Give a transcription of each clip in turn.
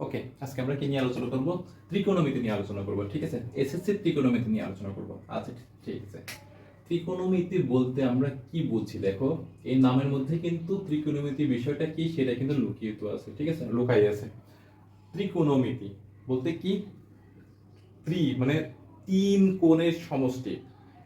ওকে, আজকে আমরা কি নিয়ে আলোচনা করব? ত্রিকোণমিতি নিয়ে আলোচনা করব, ঠিক আছে? এসএসসি ত্রিকোণমিতি নিয়ে আলোচনা করব। আচ্ছা ঠিক আছে। ত্রিকোণমিতি বলতে আমরা কি বুঝছি দেখো, এই নামের মধ্যে কিন্তু ত্রিকোণমিতি বিষয়টা কি, সেটা কিন্তু লুকিয়ে তো আছে, ঠিক আছে? লুকাই আছে। ত্রিকোণমিতি বলতে কি? ত্রি মানে তিন কোণের সমষ্টি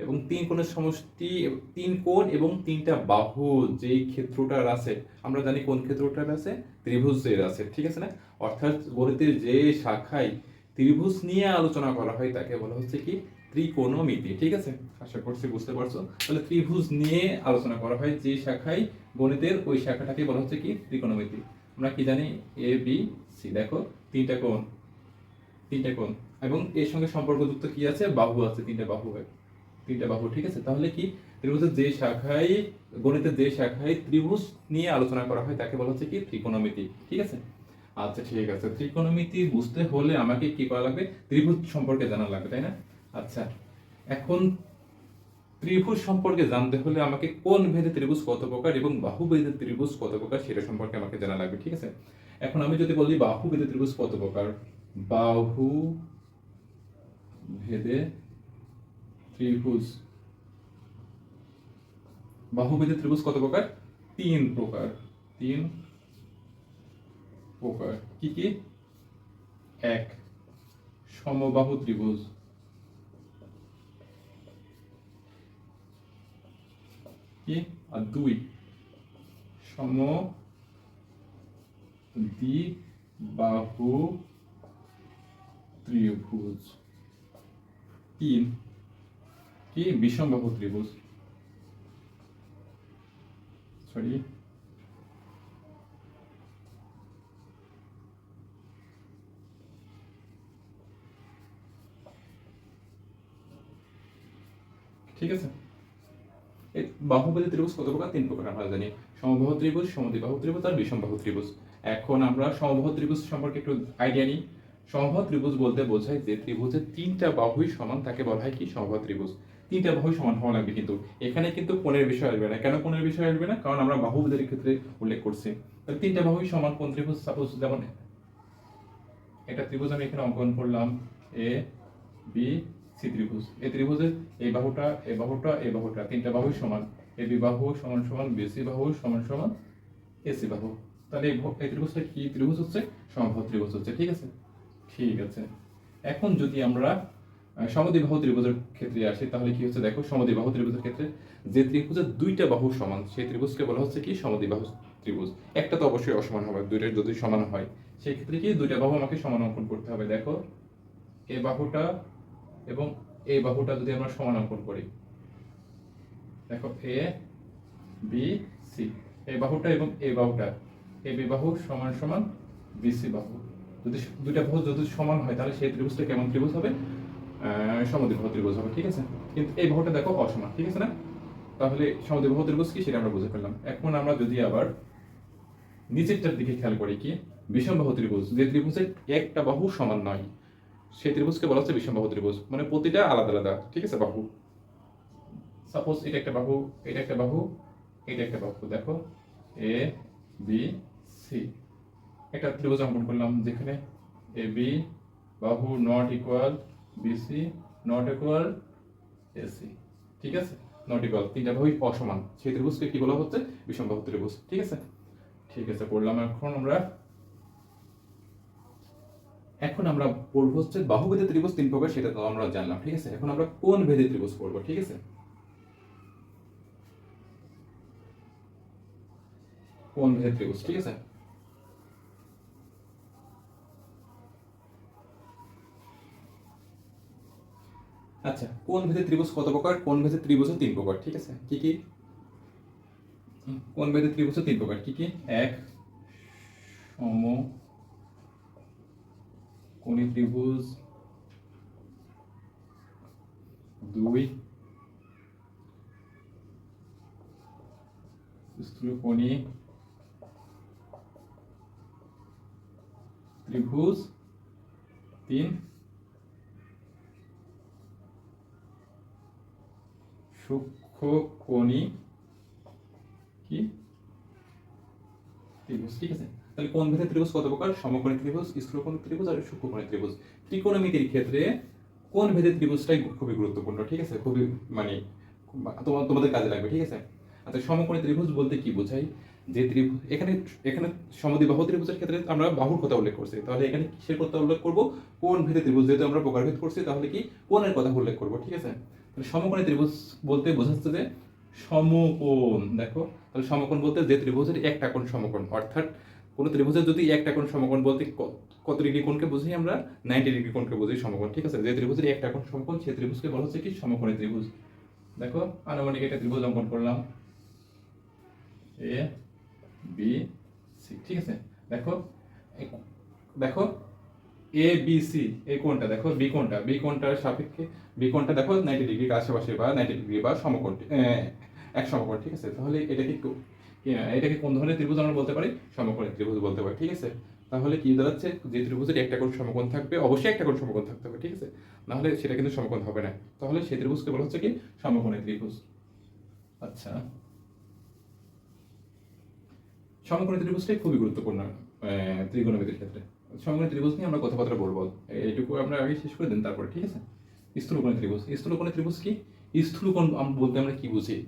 এবং তিন কোণের সমষ্টি, তিন কোণ এবং তিনটা বাহু যেই ক্ষেত্রটার আছে, আমরা জানি কোন ক্ষেত্রটার আছে? ত্রিভুজের আছে, ঠিক আছে না? অর্থাৎ গণিতের যে শাখায় ত্রিভুজ নিয়ে আলোচনা করা হয়, তাকে বলা হচ্ছে কি? ত্রিকোণমিতি। ঠিক আছে? আশা করছি বুঝতে পারছ? তাহলে ত্রিভুজ নিয়ে আলোচনা করা হয় যে শাখায় গণিতের ওই শাখাটাকে বলা হচ্ছে কি? ত্রিকোণমিতি। আমরা কি জানি? এ বি সি দেখো, তিনটা কোণ। তিনটা কোণ। এবং এর সঙ্গে সম্পর্কযুক্ত কি আছে? বাহু আছে, তিনটা বাহু তিনটা বাহু, ঠিক আছে? তাহলে কি? ত্রিভুজের যে শাখায়, গণিতের যে শাখায় ত্রিভুজ নিয়ে আলোচনা করা হয়, তাকে বলা হচ্ছে কি? ত্রিকোণমিতি। ঠিক আছে? আচ্ছা ঠিক আছে। ত্রিকোণমিতি বুঝতে হলে আমাকে কি করা লাগবে? ত্রিভুজ সম্পর্কে জানা লাগবে, তাই না? আচ্ছা এখন ত্রিভুজ সম্পর্কে জানতে হলে আমাকে কোন ভেদে ত্রিভুজ কত প্রকার এবং বাহু ভেদে ত্রিভুজ কত প্রকার সেটা সম্পর্কে আমাকে জানা লাগবে, ঠিক আছে? এখন আমি যদি বলি বাহু ভেদে ত্রিভুজ কত প্রকার? বাহু ভেদে ত্রিভুজ বাহু ভেদে ত্রিভুজ কত প্রকার? তিন প্রকার, তিন প্রকার কি কি? এক, সমবাহু ত্রিভুজ। কি? আর দুই সম দ্বিবাহু ত্রিভুজ। তিন, কি? বিষমবাহু ত্রিভুজ। সরি ঠিক আছে? বাহুবলী ত্রিভুজ কত প্রকার? তিন প্রকার আমরা জানি। সমবাহু ত্রিভুজ, সমদ্বিবাহু ত্রিভুজ আর বিষমবাহু ত্রিভুজ। এখন আমরা সমবাহু ত্রিভুজ সম্পর্কে একটু আইডিয়া নিই। সমবাহু ত্রিভুজ বলতে বোঝায় যে ত্রিভুজের তিনটা বাহুই সমান, তাকে বলা হয় কি? সমবাহু ত্রিভুজ। তিনটা বাহুই সমান হওয়া লাগবে কিন্তু। এখানে কিন্তু কোণের বিষয় আসবে না। কেন কোণের বিষয় আসবে না? কারণ আমরা বাহুবলীর ক্ষেত্রে উল্লেখ করছি। তাহলে তিনটা বাহুই সমান কোন ত্রিভুজ? সাপোজ যেমন একটা ত্রিভুজ আমি এখানে অঙ্কন করলাম। এ বি সি ত্রিভুজ। এই ত্রিভুজের এই বাহুটা এই বাহুটা এই বাহুটা। তিনটা বাহুই সমান। এ বি বাহু সমান সমান বিসি বাহু সমান সমান এসি বাহু। তাহলে এই ত্রিভুজটা কি ত্রিভুজ হচ্ছে? সমবাহু ত্রিভুজ হচ্ছে। ঠিক আছে? ঠিক আছে। এখন যদি আমরা সমদ্বিবাহু ত্রিভুজের ক্ষেত্রে আসি, তাহলে কি হচ্ছে? দেখো সমদ্বিবাহু ত্রিভুজের ক্ষেত্রে যে ত্রিভুজের দুইটা বাহু সমান, সেই ত্রিভুজকে বলা হচ্ছে কি? সমদ্বিবাহু ত্রিভুজ। একটা তো অবশ্যই অসমান হবে দুইটা যদি সমান হয়, সেই ক্ষেত্রে কি? দুইটা বাহু আমাকে সমান অঙ্কন করতে হবে। দেখো এই বাহুটা এবং এই বাহুটা যদি আমরা সমান অঙ্কন করি, দেখো এ বি সি এই বাহুটা এবং এই বাহুটা এ বি বাহু সমান সমান বিসি বাহু। যদি দুইটা বাহু যদি সমান হয়, তাহলে সেই ত্রিভুজটা কেমন ত্রিভুজ হবে? সমদ্বিবাহু ত্রিভুজ হবে, ঠিক আছে? কিন্তু এই বাহুটা দেখো অসমান, ঠিক আছে না? তাহলে সমদ্বিবাহু ত্রিভুজ কি সেটা আমরা বুঝে ফেললাম। এখন আমরা যদি আবার নিচেরটার দিকে খেয়াল করি কি বিষমবাহু ত্রিভুজ, যে ত্রিভুজের একটা বাহু সমান নয় সেই ত্রিভুজকে বলা হচ্ছে বিষমবাহু ত্রিভুজ। মানে প্রতিটা আলাদা আলাদা, ঠিক আছে? বাহু। সাপোজ এটা একটা বাহু, এটা একটা বাহু, এটা একটা বাহু। দেখো এ বি সি একটা ত্রিভুজ অঙ্কন করলাম যেখানে এ বি বাহু not equal BC not equal AC ঠিক আছে? নট ইকুয়াল তিনটা বাহুই অসমান। সেই ত্রিভুজকে কি বলা হচ্ছে? বিষমবাহু ত্রিভুজ। ঠিক আছে? ঠিক আছে পড়লাম এখন আমরা এখন আমরা পড়ব হচ্ছে বাহুভেদে ত্রিভুজ তিন প্রকার, সেটা তো আমরা জানলাম, ঠিক আছে? এখন আমরা কোন ভেদে ত্রিভুজ পড়ব, ঠিক আছে? কোন ভেদে ত্রিভুজ, ঠিক আছে? আচ্ছা কোন ভেদে ত্রিভুজ কত প্রকার? কোন ভেদে ত্রিভুজ তিন প্রকার, ঠিক আছে? কি কি? কোন ভেদে ত্রিভুজ তিন প্রকার, কি কি? এক, সম কোণী ত্রিভুজ দুই স্থূলকোণী ত্রিভুজ তিন সূক্ষ্মকোণী কি? ত্রিভুজ ঠিক আছে? তাহলে কোন ভেদে ত্রিভুজ কত প্রকার? সমকোণী ত্রিভুজ, স্থূলকোণী ত্রিভুজ আর সূক্ষ্মকোণী ত্রিভুজ। ত্রিকোণমিতির ক্ষেত্রে কোন ভেদে ত্রিভুজটাই খুবই গুরুত্বপূর্ণ, ঠিক আছে? খুবই মানে তোমার তোমাদের কাজে লাগবে, ঠিক আছে? আচ্ছা সমকোণী ত্রিভুজ বলতে কি বোঝায়? যে ত্রিভুজ এখানে এখানে সমদ্বিবাহু ত্রিভুজের ক্ষেত্রে আমরা বাহুর কথা উল্লেখ করছি। তাহলে এখানে কিসের কথা উল্লেখ করব? কোন ভেদে ত্রিভুজ, যেহেতু আমরা প্রকারভেদ করছি, তাহলে কি কোণের কথা উল্লেখ করব, ঠিক আছে? তাহলে সমকোণী ত্রিভুজ বলতে বোঝাচ্ছে যে সমকোণ, দেখো? তাহলে সমকোণ বলতে যে ত্রিভুজের একটা কোণ সমকোণ, অর্থাৎ কোন ত্রিভুজের যদি একটা কোণ সমকোণ বলতে কত ডিগ্রি কোণকে বুঝি আমরা? নাইনটি ডিগ্রি কোণকে বুঝি সমকোণ, ঠিক আছে? যে ত্রিভুজের একটা কোণ সমকোণ সেই ত্রিভুজকে বলা হচ্ছে কি? সমকোণী ত্রিভুজ। দেখো, আনুমানিক একটা ত্রিভুজ অঙ্কন করলাম। এ, বি, সি, ঠিক আছে? দেখো দেখো, এ, বি, সি, এই কোণটা, দেখো, বি কোণটা, বি কোণটার সাপেক্ষে, বি কোণটা দেখো নাইনটি ডিগ্রির আশেপাশে বা নাইনটি ডিগ্রি বা সমকোণ এক সমকোণ, ঠিক আছে? তাহলে এটাকে কো- এটাকে কোন ধরনের ত্রিভুজ আমরা বলতে পারি? সমকোণী ত্রিভুজ বলতে পারি, ঠিক আছে? তাহলে কি দাঁড়াচ্ছে যে ত্রিভুজের একটা কোণ সমকোণ থাকবে? অবশ্যই একটা কোণ সমকোণ থাকতে হবে, ঠিক আছে? নাহলে সেটা কিন্তু সমকোণ হবে না। তাহলে সেই ত্রিভুজকে বলা হচ্ছে কি? সমকোণী ত্রিভুজ। আচ্ছা। সমকোণী ত্রিভুজটাই খুবই গুরুত্বপূর্ণ ত্রিকোণমিতির ক্ষেত্রে। সমকোণী ত্রিভুজ নিয়ে আমরা কথাবার্তা বলব। এইটুকু আমরা আগে শেষ করে দিন তারপরে, ঠিক আছে? স্থূলকোণী ত্রিভুজ। স্থূলকোণী ত্রিভুজ কি? স্থূলকোণ বলতে আমরা কি বুঝি?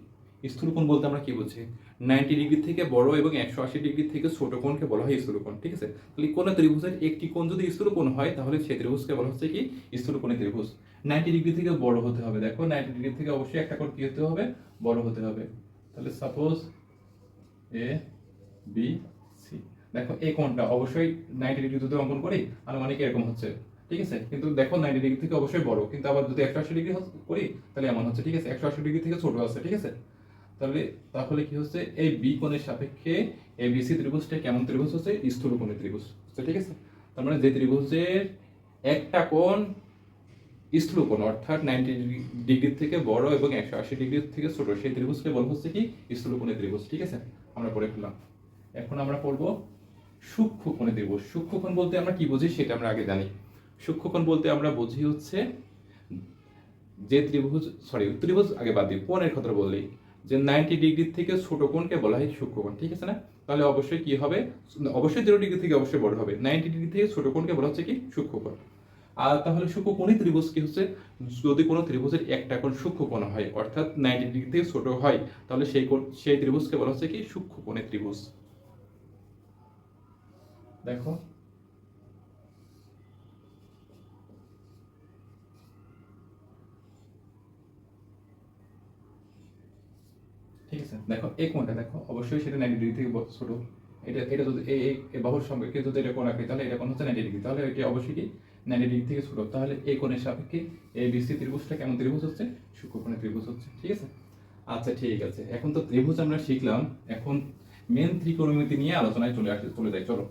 স্থূলকোণ বলতে আমরা কি বুঝি? নাইনটি ডিগ্রি থেকে বড় এবং একশো আশি ডিগ্রি থেকে ছোট কোণকে বলা হয় স্থূলকোণ, ঠিক আছে? তাহলে কোন ত্রিভুজের একটি কোণ যদি স্থূলকোণ হয়, তাহলে সেই ত্রিভুজকে বলা হচ্ছে কি? স্থূলকোণী ত্রিভুজ। নাইনটি ডিগ্রি থেকে বড় হতে হবে। দেখো নাইনটি ডিগ্রি থেকে অবশ্যই একটা কোণ কি হতে হবে? বড় হতে হবে। তাহলে সাপোজ এ বি সি দেখো, এই কোণটা অবশ্যই নাইনটি ডিগ্রি যদি অঙ্কন করি, আনুমানিক এরকম হচ্ছে, ঠিক আছে? কিন্তু দেখো নাইনটি ডিগ্রি থেকে অবশ্যই বড়, কিন্তু আবার যদি একশো আশি ডিগ্রি করি, তাহলে এমন হচ্ছে, ঠিক আছে? একশো আশি ডিগ্রি থেকে ছোট আছে, ঠিক আছে? তাহলে তাহলে কি হচ্ছে? এই বি কোণের সাপেক্ষে এই বিসি ত্রিভুজটা কেমন ত্রিভুজ হচ্ছে? স্থূলকোণী ত্রিভুজ হচ্ছে, ঠিক আছে? তার মানে যে ত্রিভুজের একটা কোণ স্থূলকোণ অর্থাৎ নাইনটি ডিগ্রি থেকে বড় এবং একশো আশি ডিগ্রি থেকে ছোট, সেই ত্রিভুজকে বলা হচ্ছে কি? স্থূলকোণী ত্রিভুজ, ঠিক আছে? আমরা পড়ে ফেললাম। এখন আমরা পড়ব সূক্ষ্মকোণী ত্রিভুজ। সূক্ষ্মকোণ বলতে আমরা কি বুঝি? সেটা আমরা আগে জানি। সূক্ষ্মকোণ বলতে আমরা বুঝি হচ্ছে যে ত্রিভুজ সরি ত্রিভুজ আগে বাদ দিই, কোণের কথা বললেই। যে নাইনটি ডিগ্রি থেকে ছোট কোণকে বলা হয় সূক্ষ্মকোণ ঠিক আছে না? তাহলে অবশ্যই কি হবে? অবশ্যই জিরো ডিগ্রি থেকে অবশ্যই বড় হবে। নাইনটি ডিগ্রি থেকে ছোট কোণকে বলা হচ্ছে কি? সূক্ষ্মকোণ আর তাহলে সূক্ষ্মকোণী ত্রিভুজ কি হচ্ছে? যদি কোনো ত্রিভুজের একটা কোণ সূক্ষ্মকোণ হয়, অর্থাৎ নাইনটি ডিগ্রি থেকে ছোট হয়, তাহলে সেই কোণ, সেই ত্রিভুজকে বলা হচ্ছে কি? সূক্ষ্মকোণী ত্রিভুজ। দেখো ঠিক দেখো দেখো, অবশ্যই সেটা নাইনটি ডিগ্রি থেকে ছোট। এটা এটা যদি এই এই- যদি এটা তাহলে এটা হচ্ছে নাইনটি ডিগ্রি তাহলে এটা অবশ্যই কি? নাইনটি ডিগ্রি থেকে ছোট। তাহলে এই কোণের সাপেক্ষে এই বিসি ত্রিভুজটা কেমন ত্রিভুজ হচ্ছে? সূক্ষ্মকোণের ত্রিভুজ হচ্ছে, ঠিক আছে? আচ্ছা ঠিক আছে। এখন তো ত্রিভুজ আমরা শিখলাম। এখন মেন ত্রিকোণমিতি নিয়ে আলোচনায় চলে আসে চলে যাই, চলো।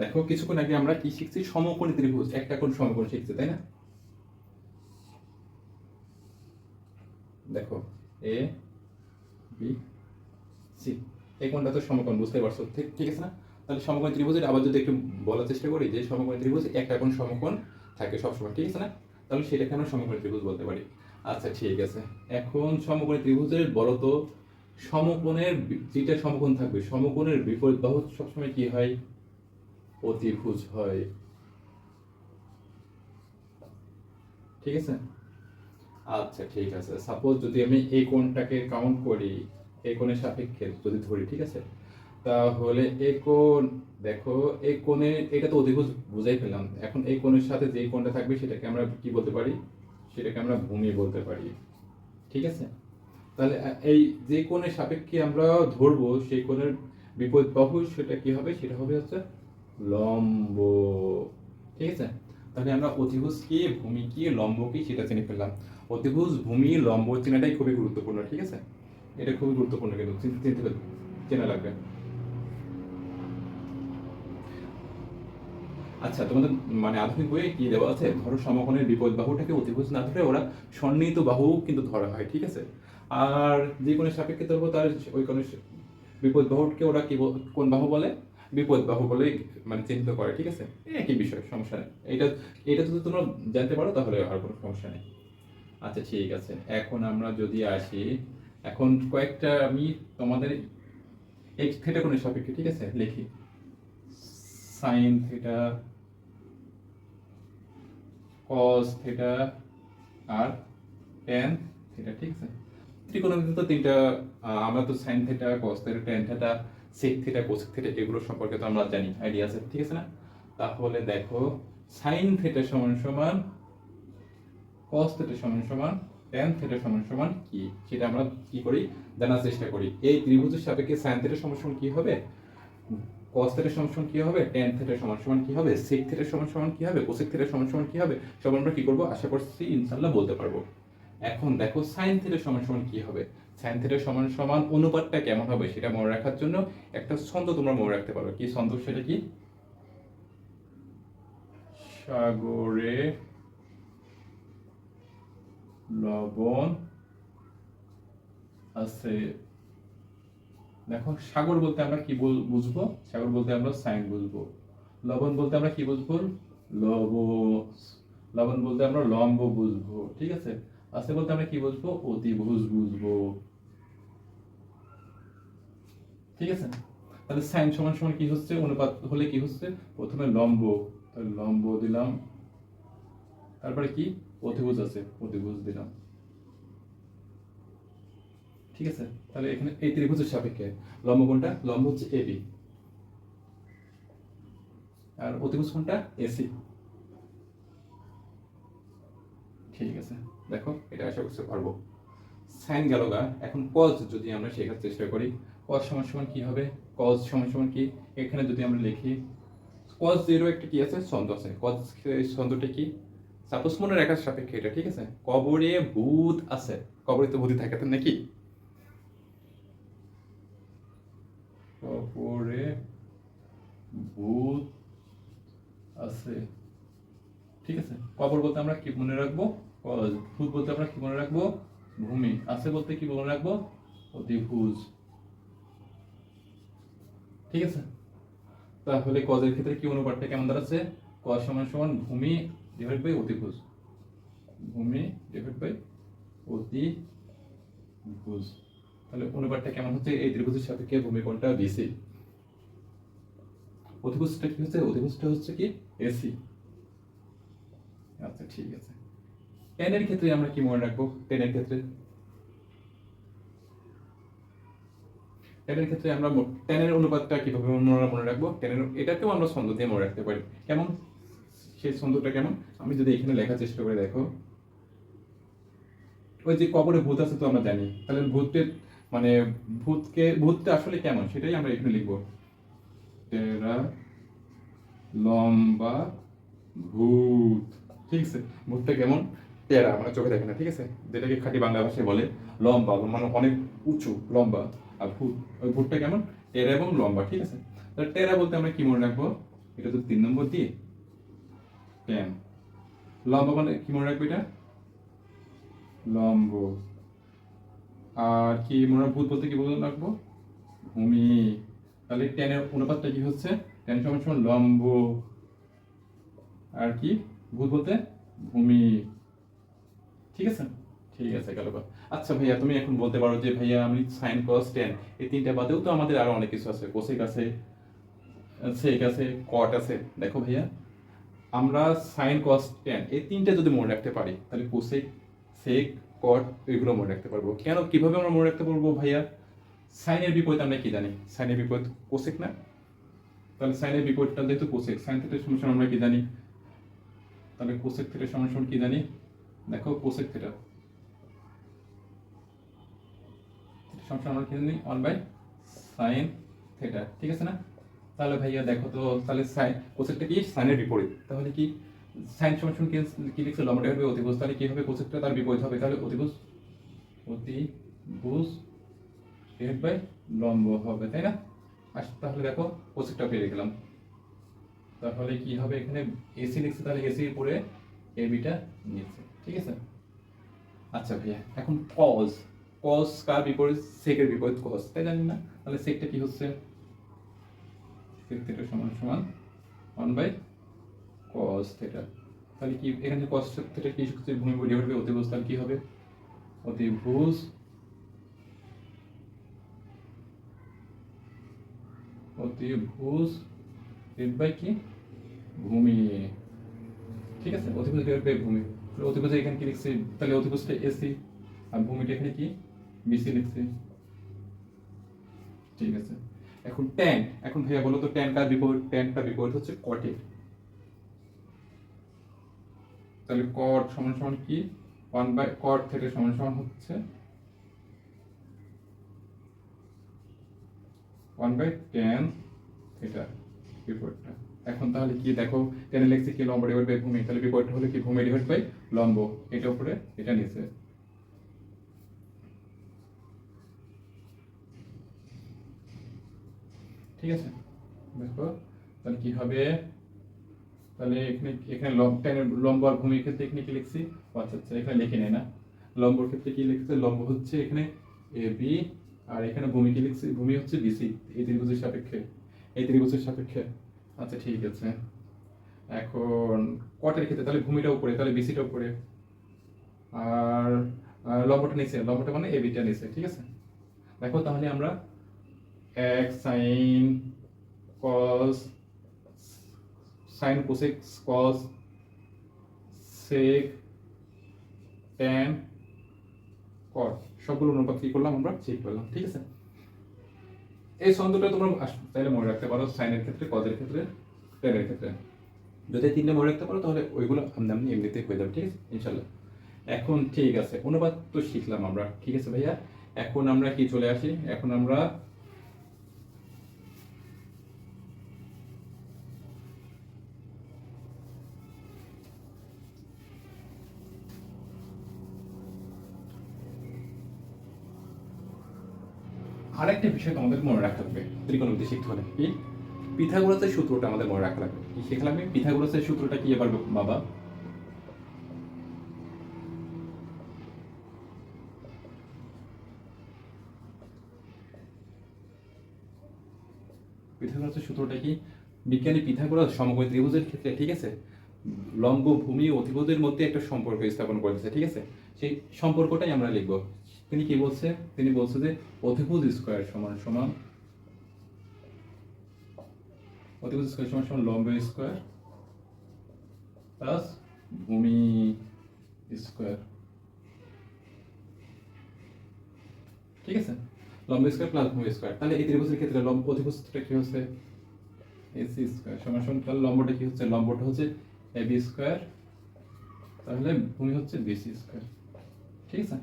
দেখো, কিছুক্ষণ আগে আমরা কি শিখছি? সমকোণী ত্রিভুজ। একটা কোণ সমকোণ শিখছি, তাই না? দেখো এ বি সি এই কোণটা তো সমকোণ, বুঝতে পারছ? ঠিক আছে না? তাহলে সমকোণী ত্রিভুজের আবার যদি একটু বলার চেষ্টা করি যে সমকোণী ত্রিভুজ একটা কোণ সমকোণ থাকে সবসময়, ঠিক আছে না? তাহলে সেটাকে আমরা সমকোণী ত্রিভুজ বলতে পারি। আচ্ছা ঠিক আছে। এখন সমকোণী ত্রিভুজের বলো তো সমকোণের যেটা সমকোণ থাকবে, সমকোণের বিপরীত বাহু সবসময় কি হয়? অতিভুজ হয়। ঠিক আছে? আচ্ছা ঠিক আছে। সাপোজ যদি আমি এই কোণটাকে কাউন্ট করি এই কোণের সাপেক্ষে যদি ধরি ঠিক আছে? তাহলে এই কোণ দেখো এই কোণে এটা তো অধিভুজ বুঝাই ফেললাম। এখন এই কোণের সাথে যে কোণটা থাকবে সেটাকে আমরা কি বলতে পারি? সেটাকে আমরা ভূমি বলতে পারি। ঠিক আছে? তাহলে এই যে কোণের সাপেক্ষে আমরা ধরবো সেই কোণের বিপরীত বাহু সেটা কি হবে? সেটা হবে হচ্ছে লম্ব। ঠিক আছে? তাহলে আমরা অতিভুজ কি, ভূমি কি, লম্ব কি সেটা চিনে ফেললাম। অতিভুজ, ভূমি, লম্ব চেনাটাই খুবই গুরুত্বপূর্ণ, ঠিক আছে? এটা খুবই গুরুত্বপূর্ণ কিন্তু চিন- চিনতে চেনা লাগবে। আচ্ছা তোমাদের মানে আধুনিক বইয়ে কি দেওয়া আছে? ধরো সমকোণের বিপরীত বাহুটাকে অতিভুজ না ধরে ওরা সন্নিহিত বাহু কিন্তু ধরা হয়, ঠিক আছে? আর যে কোনো সাপেক্ষে ধরবো, তার ওই কোণের বিপদ বাহুকে ওরা কি কোন বাহু বলে? বিপরীত বাহু বলে মানে চিহ্নিত করে, ঠিক আছে? একই বিষয়, সমস্যা নেই। এটা এটা যদি তোমরা জানতে পারো, তাহলে আর কোনো সমস্যা নেই। আচ্ছা ঠিক আছে। এখন আমরা যদি আসি, এখন কয়েকটা আমি তোমাদের এক্স থেটা কোণের সাপেক্ষে, ঠিক আছে? লিখি। সাইন থেটা, কস থেটা, আর ট্যান থেটা, ঠিক আছে? ত্রিকোণমিতি তো তিনটা আমরা তো sine theta, cos theta tan theta sec theta cosec theta এগুলো সম্পর্কে তো আমরা জানি আইডিয়া আছে, ঠিক আছে না? তাহলে দেখো সাইন থেটা সমান সমান cos থিটা সমান সমান tan থিটা সমান সমান কি? সেটা আমরা কি করি? জানার চেষ্টা করি। এই ত্রিভুজের সাপেক্ষে sin থিটা সমান সমান কি হবে? cos থিটা সমান সমান কি হবে? tan থিটা সমান সমান কি হবে? sec থিটা সমান সমান কি হবে? cosec থিটা সমান সমান কি হবে? সব আমরা কি করব? আশা করছি ইনশাআল্লাহ বলতে পারব। এখন দেখো, sin থিটা সমান সমান কি হবে? Sin থিটা সমান সমান অনুপাতটা কেমন হবে সেটা মনে রাখার জন্য একটা ছন্দ তোমরা মনে রাখতে পারো। কি ছন্দ সেটা কি? সাগরে লবণ আছে। দেখো, সাগর বলতে আমরা কি বুঝব? সাগর বলতে আমরা সাইন বুঝব। লবণ বলতে আমরা কি বুঝব? লব লবণ বলতে আমরা লম্ব বুঝব, ঠিক আছে? আছে বলতে আমরা কি বুঝব? অতিভুজ বুঝব। ঠিক আছে? তাহলে সাইন সমান সমান কি হচ্ছে? অনুপাত হলে কি হচ্ছে? প্রথমে লম্ব। তাহলে লম্ব দিলাম। তারপরে কি? অতিভুজ আছে। অতিভুজ দিলাম। ঠিক আছে? তাহলে এখানে এই ত্রিভুজের সাপেক্ষে লম্ব কোনটা? লম্ব হচ্ছে এবি আর অতিভুজ কোনটা? এসি ঠিক আছে? দেখো, এটা আশা করতে পারব। সাইন গেল এখন কজ যদি আমরা শেখার চেষ্টা করি কজ সমান সমান কি হবে? কজ সমান সমান কি? এখানে যদি আমরা লিখি কজ জিরো একটা কি আছে? ছন্দ আছে। কজ ছন্দটা কি? সাপোজ মনে রাখার সাপেক্ষে এটা, ঠিক আছে? কবরে ভূত আছে। কবরে তো ভূতি থাকে নাকি কবরে ভূত আছে। ঠিক আছে? কবর বলতে আমরা কি মনে রাখব? ভূত বলতে আমরা কি মনে রাখব? ভূমি। আছে বলতে কি মনে রাখব? অতিভুজ ঠিক আছে? তাহলে কজের ক্ষেত্রে কি অনুপাতটা কেমন দাঁড়াচ্ছে? ক সমান সমান ভূমি ডিভাইড বাই অতিভুজ। ভূমি ডিভাইড বাই অতিভুজ। তাহলে অনুপাতটা কেমন হচ্ছে? এই ত্রিভুজের সাপেক্ষে ভূমি কোণটা বিসি অতিভুজটা কি হচ্ছে? অতিভুজটা হচ্ছে কি? এসি আচ্ছা ঠিক আছে। টেনের ক্ষেত্রে আমরা কি মনে রাখব? টেনের ক্ষেত্রে? টেনের ক্ষেত্রে আমরা টেনের অনুপাতটা কীভাবে আমরা মনে রাখব? টেনের এটাকেও আমরা ছন্দ দিয়ে মনে রাখতে পারি। কেমন? সেই ছন্দটা কেমন? আমি যদি এখানে লেখার চেষ্টা করে, দেখো। ওই যে কবরে ভূত আছে তো আমরা জানি। তাহলে ভূতের মানে ভূতকে, ভূতটা আসলে কেমন? সেটাই আমরা এখানে লিখব। টেরা লম্বা ভূত। ঠিক আছে? ভূতটা কেমন? টেরা মানে চোখে দেখে না, ঠিক আছে? যেটাকে খাঁটি বাংলা ভাষায় বলে লম্বা মানে অনেক উঁচু, লম্বা। আর ভূত। ওই ভূতটা কেমন? টেরা এবং লম্বা, ঠিক আছে? তাহলে টেরা বলতে আমরা কি মনে রাখব? এটা তো তিন নম্বর দিয়ে। টেন লম্বা মানে কি মনে রাখব এটা? লম্ব। আর কি মনে ভূত বলতে কি বলে রাখব? ভূমি। তাহলে টেনের অনুপাতটা কি হচ্ছে? টেন সমান সমান লম্ব। আর কি? ভূত বলতে ভূমি। ঠিক আছে? ঠিক আছে, গেল। আচ্ছা ভাইয়া, তুমি এখন বলতে পারো যে ভাইয়া আমি সাইন কস টেন, এই তিনটা বাদেও তো আমাদের আরও অনেক কিছু আছে। কোসেক আছে, সেক আছে, কট আছে। দেখো ভাইয়া, আমরা সাইন কস টেন, এই তিনটা যদি মনে রাখতে পারি, তাহলে কোসেক, সেক, কট, এগুলো মনে রাখতে পারব। কেন, কীভাবে আমরা মনে রাখতে পারব ভাইয়া? সাইনের বিপরীত আমরা কি জানি? সাইনের বিপরীত কোসেক না? তাহলে সাইনের বিপরীতটা যেহেতু কোসেক, সাইন সমান সমান আমরা কি জানি? তাহলে কোসেক থিটার সমান কি জানি? দেখো কোসেক থিটা। সমান আমরা কি জানি ওয়ান বাই সাইন থিটা ঠিক আছে না? তাহলে ভাইয়া দেখো তো, তাহলে সাইন কোসেকটা কি? সাইনের বিপরীত। তাহলে কি? সাইন সমান কি- লিখছে লম্বাটা হবে অতিভুজ। তাহলে কি হবে? কোসেকটা তার বিপরীত হবে। তাহলে অতিভুজ অতিভুজ ডিভাইড বাই লম্ব হবে, তাই না? আস, তাহলে দেখো কোসেকটা পেয়ে গেলাম। তাহলে কি হবে এখানে? এসি লিখছে তাহলে এসি পরে এ বিটা নিচ্ছে। ঠিক আছে? আচ্ছা ভাইয়া, এখন কজ কজ কার বিপরীত? সেকের বিপরীত কজ তাই জানি না? তাহলে সেকটা কি হচ্ছে? সেক থিটা সমান সমান ওয়ান বাই কজ থিটা তাহলে কি, এখানে কস থিটা কি হচ্ছে? ভূমি ডিভাইড বাই অতিভুজ, তাহলে কি হবে? অতিভুজ অতিভুজ ডিভাইড বাই কি? ভূমি। ঠিক আছে? অতিভুজ ডিভাইড বাই ভূমি। অতিভুজে এখানে কি লিখছি? তাহলে অতিভুজটা এসি আর ভূমিটা এখানে কি? বিসি লিখছি ঠিক আছে। এখন ট্যান এখন ভাইয়া বলো তো ট্যান কার বিপরীত ট্যানটা বিপরীত হচ্ছে কটের তাহলে কট সমান সমান কি? ওয়ান বাই কট থেকে সমান সমান হচ্ছে ওয়ান বাই টেন এটা বিপরীতটা। এখন তাহলে কি দেখো টেনে লিখছে কি লম্ব ডিভাইড বাই ভূমি? তাহলে বিপরীতটা হলে কি ভূমি ডিভাইড বাই লম্ব? এটা উপরে, এটা নিচে। ঠিক আছে? দেখো, তাহলে কি হবে? তাহলে এখানে এখানে লম্ব টেনের লম্ব আর ভূমির ক্ষেত্রে এখানে কি লিখছি? আচ্ছা আচ্ছা এখানে লিখে নেই না। লম্বর ক্ষেত্রে কি লিখছে? লম্ব হচ্ছে এখানে এ বি আর এখানে ভূমি কি লিখছি? ভূমি হচ্ছে বিসি এই ত্রিভুজের সাপেক্ষে। এই ত্রিভুজের সাপেক্ষে। আচ্ছা ঠিক আছে। এখন, কটের ক্ষেত্রে, তাহলে ভূমিটা উপরে, তাহলে বিসিটা উপরে। আর আর লম্বটা নিচে, লম্বটা মানে এ বিটা নিচে, ঠিক আছে? দেখো, তাহলে আমরা এক sine cos sine cosec cos sec tan cot. সবগুলো অনুপাত কি করলাম আমরা? চেক করলাম, ঠিক আছে? এই ছন্দটা তোমরা চাইলে মনে রাখতে পারো সাইনের ক্ষেত্রে, কজের ক্ষেত্রে ট্যানের ক্ষেত্রে। যদি তিনটে মনে রাখতে পারো, তাহলে ওইগুলো আমনি আমনি এমনিতেই হয়ে যাবে, ঠিক আছে? ইনশাল্লাহ। এখন ঠিক আছে, অনুপাত তো শিখলাম আমরা, ঠিক আছে ভাইয়া? এখন আমরা কি চলে আসি? এখন আমরা আরেকটা বিষয় তোমাদের মনে রাখতে হবে। ত্রিকোণমিতি শিখতে হলে কি? পিথাগোরাসের সূত্রটা আমাদের মনে রাখা লাগবে কি শেখা লাগবে পিথাগোরাসের সূত্রটা কি এবার বাবা? পিথাগোরাসের সূত্রটা কি? বিজ্ঞানী পিথাগোরাস সমকোণী ত্রিভুজের ক্ষেত্রে, ঠিক আছে? লম্ব, ভূমি ও মধ্যে একটা সম্পর্ক স্থাপন করেছে, ঠিক আছে? সেই সম্পর্কটাই আমরা লিখব। তিনি কি বলছে? তিনি বলছে যে অতিভুজ স্কয়ার সমান সমান অতিভুজ স্কয়ার সমান সমান লম্ব স্কয়ার প্লাস ভূমি স্কয়ার। ঠিক আছে? লম্ব স্কয়ার প্লাস ভূমি স্কয়ার। তাহলে এই ত্রিভুজের ক্ষেত্রে লম্ব অতিভুজটা কি হচ্ছে? এসি স্কয়ার সমান সমান, তাহলে লম্বটা কি হচ্ছে? লম্বটা হচ্ছে এ বি স্কয়ার, তাহলে ভূমি হচ্ছে বিসি স্কয়ার। ঠিক আছে?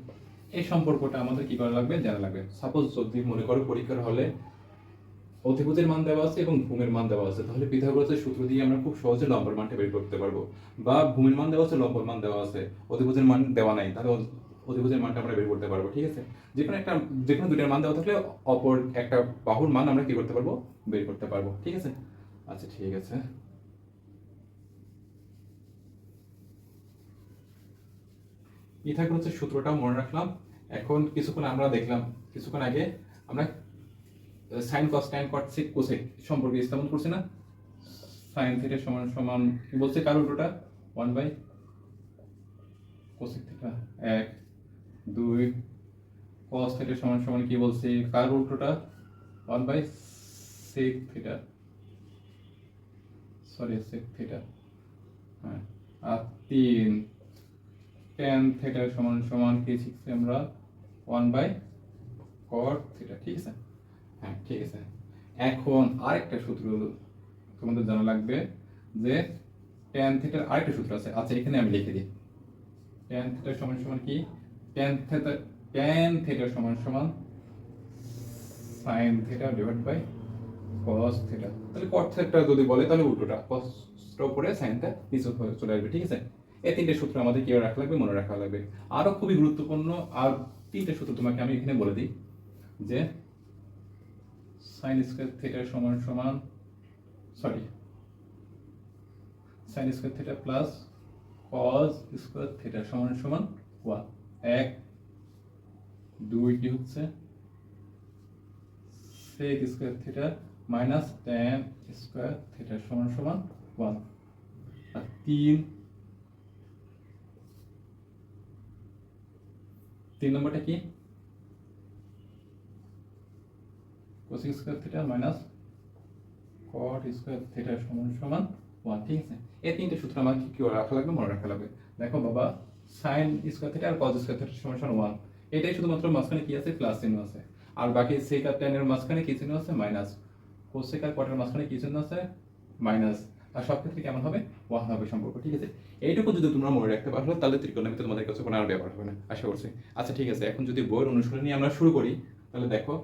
এই সম্পর্কটা আমাদের কি করা লাগবে? জানা লাগবে। সাপোজ যদি মনে করো পরীক্ষার হলে অতিভুজের মান দেওয়া আছে এবং ভূমির মান দেওয়া আছে, তাহলে পিথাগোরাসের সূত্র দিয়ে আমরা খুব সহজে লম্বর মানটা বের করতে পারব। বা ভূমির মান দেওয়া আছে, লম্বর মান দেওয়া আছে অতিভুজের মান দেওয়া নাই, তাহলে অ- অতিভুজের মানটা আমরা বের করতে পারব, ঠিক আছে? যে কোনো একটা যে কোনো দুইটার মান দেওয়া থাকলে অপর একটা বাহুর মান আমরা কি করতে পারব? বের করতে পারব, ঠিক আছে? আচ্ছা ঠিক আছে। পিথাগোরাসের সূত্রটাও মনে রাখলাম। এখন কিছুক্ষণ আমরা দেখলাম, কিছুক্ষণ আগে আমরা sine cos tan cot sec cosec সম্পর্কে স্থাপন করছি না। সাইন থিটা সমান সমান, কি বলছে কার উল্টোটা? ওয়ান বাই কোসেক থিটা এক, দুই কস থিটা সমান সমান কি বলছে? কার উল্টোটা? One by sec theta sorry sec theta হ্যাঁ আর তিন টেন থিটা সমান সমান কি আমরা ওয়ান বাই কট থিটা ঠিক আছে? হ্যাঁ ঠিক আছে। এখন আরেকটা সূত্র তোমাদের জানা লাগবে যে টেন থিটার আরেকটা সূত্র আছে। আচ্ছা এখানে আমি লিখে দিই। টেন থিটার সমান সমান কি? টেন থিটা টেন থিটার সমান সমান sine theta divide by cos theta তাহলে কট থিটা যদি বলে, তাহলে উল্টোটা কসটা উপরে সাইনটা নিচে চলে আসবে, ঠিক আছে? এই তিনটে সূত্র আমাদের কি রাখা লাগবে, মনে রাখা লাগবে। আরও খুবই গুরুত্বপূর্ণ, আর তিনটে সূত্র তোমাকে আমি এখানে বলে দিই, যে সাইন স্কোয়ার থিটা সমান সমান sorry sine square theta plus cos square theta সমান সমান ওয়ান এক, দুই কি হচ্ছে? Sec square theta minus tan square theta সমান সমান ওয়ান আর তিন তিন নম্বরটা কি? Cosec square theta minus cot square theta সমান সমান ওয়ান ঠিক আছে? এই তিনটে সূত্র আমাকে কি রাখা লাগবে? মনে রাখা লাগবে। দেখো বাবা সাইন স্কোয়ার থিটা আর কজ স্কোয়ার থিটা সমান সমান ওয়ান এটাই শুধুমাত্র মাঝখানে কি আছে? প্লাস চিহ্ন আছে। আর বাকি সেক আর টেনের মাঝখানে কি চিহ্ন আছে? মাইনাস কোসেক আর কটের মাঝখানে কি চিহ্ন আছে? মাইনাস আর সব ক্ষেত্রে কেমন হবে? ওয়ান হবে সম্পর্ক, ঠিক আছে? এইটুকু যদি তোমরা মনে রাখতে পারো, তাহলে ত্রিকোণমিতি তোমাদের কাছে কোনো আর ব্যাপার হবে না। আশা করছি। আচ্ছা ঠিক আছে। এখন যদি বইয়ের অনুসরণ নিয়ে আমরা শুরু করি, তাহলে দেখো